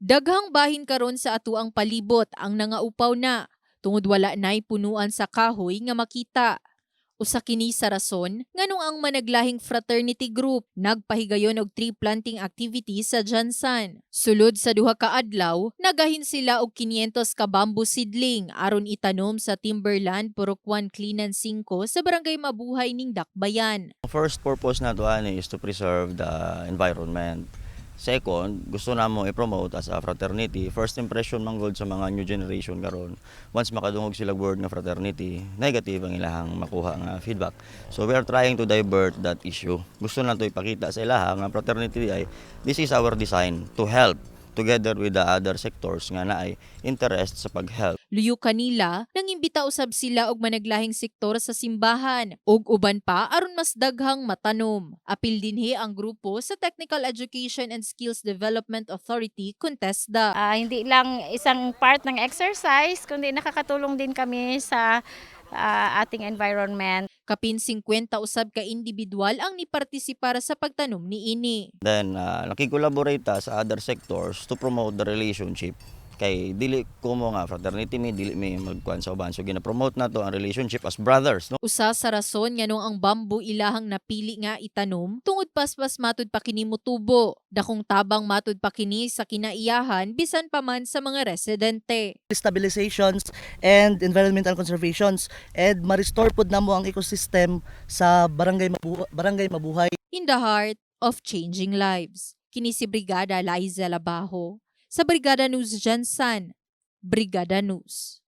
Daghang bahin karon sa atuang palibot ang nangaupaw na tungod wala nay punuan sa kahoy nga makita. Usa kini sa rason nganong ang managlahing fraternity group nagpahigayon og tree planting activity sa Jansan. Sulod sa duha ka adlaw, nagahin sila og 500 ka bamboo seedling aron itanom sa Timberland Purokwan Cleanan 5 sa barangay Mabuhay ning Dakbayan. First purpose na to ani is to preserve the environment. Second, gusto namo i-promote as a fraternity. First impression manggod sa mga new generation karon. Once makadungog sila word nga fraternity, negative ang ilahang makuha nga feedback. So we are trying to divert that issue. Gusto na to ipakita sa ilaha nga fraternity ay this is our design to help together with the other sectors nga naay interest sa pag-help. Luyo kanila nang imbita usab sila og managlahing sektor sa simbahan ug uban pa aron mas daghang matanom. Apil dinhi ang grupo sa Technical Education and Skills Development Authority Contesda. Ah, hindi lang isang part ng exercise, kundi nakakatulong din kami sa ah, ating environment. Kapin 50 usab ka individual ang nipartisipar sa pagtanom ni ini. Then, uh, nakikolaborate sa other sectors to promote the relationship. Kay dili ko mo nga fraternity mi dili mi magkuan sa uban so gina-promote na to ang relationship as brothers no Usa sa rason nganong ang bamboo ilahang napili nga itanom tungod paspas matud pa kini mutubo. Dakong tabang matud pa kini sa kinaiyahan bisan pa man sa mga residente. stabilizations and environmental conservations and ma-restore pod namo ang ecosystem sa barangay Mabu- barangay Mabuhay in the heart of changing lives. Kini si Brigada Liza Labajo sa Brigada News Jansan. Brigada News.